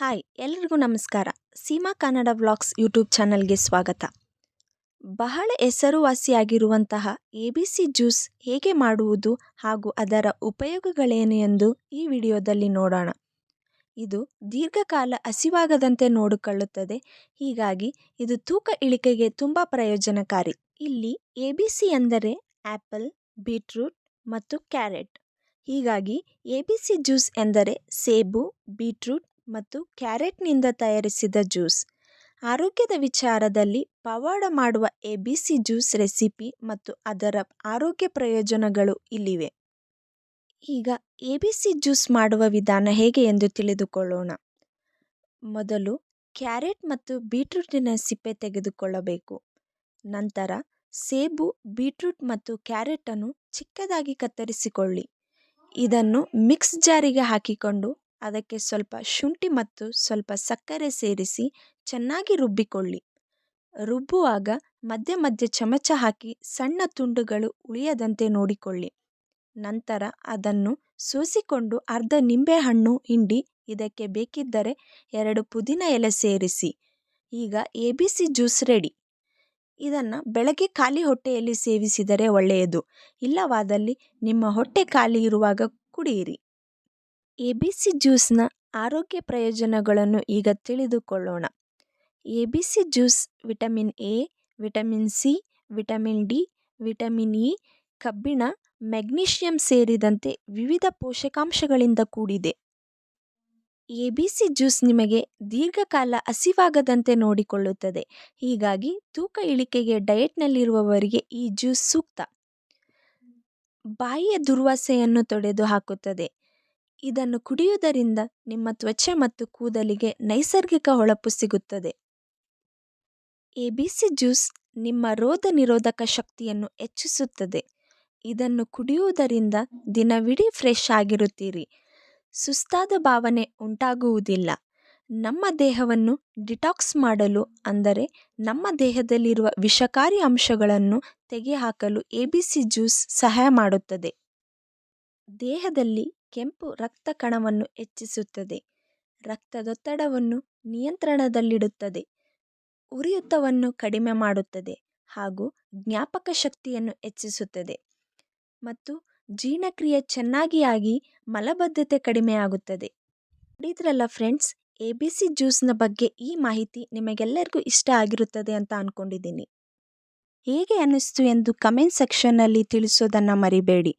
Hi, ಎಲ್ರಿಗೂ ನಮಸ್ಕಾರ. Seema Kannada vlogs YouTube ಚಾನಲ್ಗೆ ಸ್ವಾಗತ. ಬಹಳ ಹೆಸರುವಾಸಿಯಾಗಿರುವಂತಹ ಎ ಬಿ ಸಿ ಜ್ಯೂಸ್ ಹೇಗೆ ಮಾಡುವುದು ಹಾಗೂ ಅದರ ಉಪಯೋಗಗಳೇನು ಎಂದು ಈ ವಿಡಿಯೋದಲ್ಲಿ ನೋಡೋಣ. ಇದು ದೀರ್ಘಕಾಲ ಹಸಿವಾಗದಂತೆ ನೋಡಿಕೊಳ್ಳುತ್ತದೆ. ಹೀಗಾಗಿ ಇದು ತೂಕ ಇಳಿಕೆಗೆ ತುಂಬ ಪ್ರಯೋಜನಕಾರಿ. ಇಲ್ಲಿ ಎ ಬಿ ಸಿ ಎಂದರೆ ಆ್ಯಪಲ್ ಬೀಟ್ರೂಟ್ ಮತ್ತು ಕ್ಯಾರೆಟ್. ಹೀಗಾಗಿ ಎ ಬಿ ಸಿ ಜ್ಯೂಸ್ ಎಂದರೆ ಸೇಬು, ಬೀಟ್ರೂಟ್ ಮತ್ತು ಕ್ಯಾರೆಟ್ನಿಂದ ತಯಾರಿಸಿದ ಜ್ಯೂಸ್. ಆರೋಗ್ಯದ ವಿಚಾರದಲ್ಲಿ ಪವಾಡ ಮಾಡುವ A B C juice recipe ಮತ್ತು ಅದರ ಆರೋಗ್ಯ ಪ್ರಯೋಜನಗಳು ಇಲ್ಲಿವೆ. ಈಗ ಎ ಬಿ ಸಿ ಜ್ಯೂಸ್ ಮಾಡುವ ವಿಧಾನ ಹೇಗೆ ಎಂದು ತಿಳಿದುಕೊಳ್ಳೋಣ. ಮೊದಲು ಕ್ಯಾರೆಟ್ ಮತ್ತು ಬೀಟ್ರೂಟಿನ ಸಿಪ್ಪೆ ತೆಗೆದುಕೊಳ್ಳಬೇಕು. ನಂತರ ಸೇಬು, ಬೀಟ್ರೂಟ್ ಮತ್ತು ಕ್ಯಾರೆಟನ್ನು ಚಿಕ್ಕದಾಗಿ ಕತ್ತರಿಸಿಕೊಳ್ಳಿ. ಇದನ್ನು ಮಿಕ್ಸ್ ಜಾರಿಗೆ ಹಾಕಿಕೊಂಡು ಅದಕ್ಕೆ ಸ್ವಲ್ಪ ಶುಂಠಿ ಮತ್ತು ಸ್ವಲ್ಪ ಸಕ್ಕರೆ ಸೇರಿಸಿ ಚೆನ್ನಾಗಿ ರುಬ್ಬಿಕೊಳ್ಳಿ. ರುಬ್ಬುವಾಗ ಮಧ್ಯ ಮಧ್ಯ ಚಮಚ ಹಾಕಿ ಸಣ್ಣ ತುಂಡುಗಳು ಉಳಿಯದಂತೆ ನೋಡಿಕೊಳ್ಳಿ. ನಂತರ ಅದನ್ನು ಸೋಸಿಕೊಂಡು ಅರ್ಧ ನಿಂಬೆಹಣ್ಣು, ಹಿಂಡಿ ಇದಕ್ಕೆ ಬೇಕಿದ್ದರೆ ಎರಡು ಪುದೀನ ಎಲೆ ಸೇರಿಸಿ. ಈಗ A B C juice ready. ಇದನ್ನು ಬೆಳಗ್ಗೆ ಖಾಲಿ ಹೊಟ್ಟೆಯಲ್ಲಿ ಸೇವಿಸಿದರೆ ಒಳ್ಳೆಯದು. ಇಲ್ಲವಾದಲ್ಲಿ ನಿಮ್ಮ ಹೊಟ್ಟೆ ಖಾಲಿ ಇರುವಾಗ ಕುಡಿಯಿರಿ. ಎ ಬಿ ಸಿ ಜ್ಯೂಸ್ನ ಆರೋಗ್ಯ ಪ್ರಯೋಜನಗಳನ್ನು ಈಗ ತಿಳಿದುಕೊಳ್ಳೋಣ. A B C juice vitamin A, vitamin C, vitamin D, vitamin E, ಕಬ್ಬಿಣ ಮೆಗ್ನೀಷಿಯಂ ಸೇರಿದಂತೆ ವಿವಿಧ ಪೋಷಕಾಂಶಗಳಿಂದ ಕೂಡಿದೆ. ಎ ಬಿ ಸಿ ಜ್ಯೂಸ್ ನಿಮಗೆ ದೀರ್ಘಕಾಲ ಹಸಿವಾಗದಂತೆ ನೋಡಿಕೊಳ್ಳುತ್ತದೆ. ಹೀಗಾಗಿ ತೂಕ ಇಳಿಕೆಗೆ ಡಯೆಟ್ನಲ್ಲಿರುವವರಿಗೆ ಈ ಜ್ಯೂಸ್ ಸೂಕ್ತ. ಬಾಯಿಯ ದುರ್ವಾಸೆಯನ್ನು ತೊಡೆದು ಹಾಕುತ್ತದೆ ಇದನ್ನು ಕುಡಿಯುವುದರಿಂದ ನಿಮ್ಮ ತ್ವಚೆ ಮತ್ತು ಕೂದಲಿಗೆ ನೈಸರ್ಗಿಕ ಹೊಳಪು ಸಿಗುತ್ತದೆ. ಎ ಬಿ ಸಿ ಜ್ಯೂಸ್ ನಿಮ್ಮ ರೋಗ ನಿರೋಧಕ ಶಕ್ತಿಯನ್ನು ಹೆಚ್ಚಿಸುತ್ತದೆ. ಇದನ್ನು ಕುಡಿಯುವುದರಿಂದ ದಿನವಿಡೀ ಫ್ರೆಶ್ ಆಗಿರುತ್ತೀರಿ. ಸುಸ್ತಾದ ಭಾವನೆ ಉಂಟಾಗುವುದಿಲ್ಲ. ನಮ್ಮ ದೇಹವನ್ನು ಡಿಟಾಕ್ಸ್ ಮಾಡಲು ಅಂದರೆ ನಮ್ಮ ದೇಹದಲ್ಲಿರುವ ವಿಷಕಾರಿ ಅಂಶಗಳನ್ನು ತೆಗೆಹಾಕಲು ಎ ಬಿ ಸಿ ಜ್ಯೂಸ್ ಸಹಾಯ ಮಾಡುತ್ತದೆ. ದೇಹದಲ್ಲಿ ಕೆಂಪು ರಕ್ತ ಕಣವನ್ನು ಹೆಚ್ಚಿಸುತ್ತದೆ. ರಕ್ತದೊತ್ತಡವನ್ನು ನಿಯಂತ್ರಣದಲ್ಲಿಡುತ್ತದೆ. ಉರಿಯೂತವನ್ನು ಕಡಿಮೆ ಮಾಡುತ್ತದೆ ಹಾಗೂ ಜ್ಞಾಪಕ ಶಕ್ತಿಯನ್ನು ಹೆಚ್ಚಿಸುತ್ತದೆ. ಮತ್ತು ಜೀರ್ಣಕ್ರಿಯೆ ಚೆನ್ನಾಗಿ ಆಗಿ ಮಲಬದ್ಧತೆ ಕಡಿಮೆಯಾಗುತ್ತದೆ. ನೋಡಿದ್ರಲ್ಲ ಫ್ರೆಂಡ್ಸ್, ಎ ಬಿ ಸಿ ಜ್ಯೂಸ್ನ ಬಗ್ಗೆ ಈ ಮಾಹಿತಿ ನಿಮಗೆಲ್ಲರಿಗೂ ಇಷ್ಟ ಆಗಿರುತ್ತದೆ ಅಂತ ಅಂದ್ಕೊಂಡಿದ್ದೀನಿ ಹೇಗೆ ಅನ್ನಿಸ್ತು ಎಂದು ಕಮೆಂಟ್ ಸೆಕ್ಷನ್ನಲ್ಲಿ ತಿಳಿಸೋದನ್ನು ಮರಿಬೇಡಿ.